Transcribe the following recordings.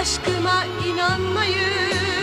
Aşkıma inanmayıp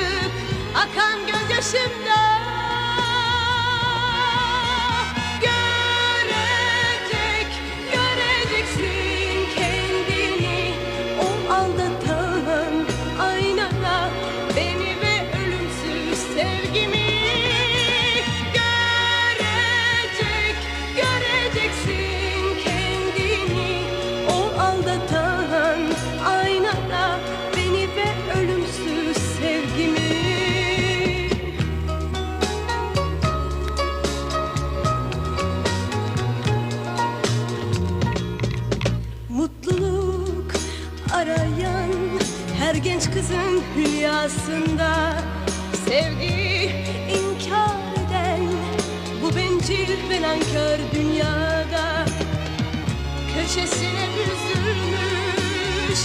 her genç kızın hülyasında Sevgi inkar eden bu bencil ve nankör dünyada Köşesine büzülmüş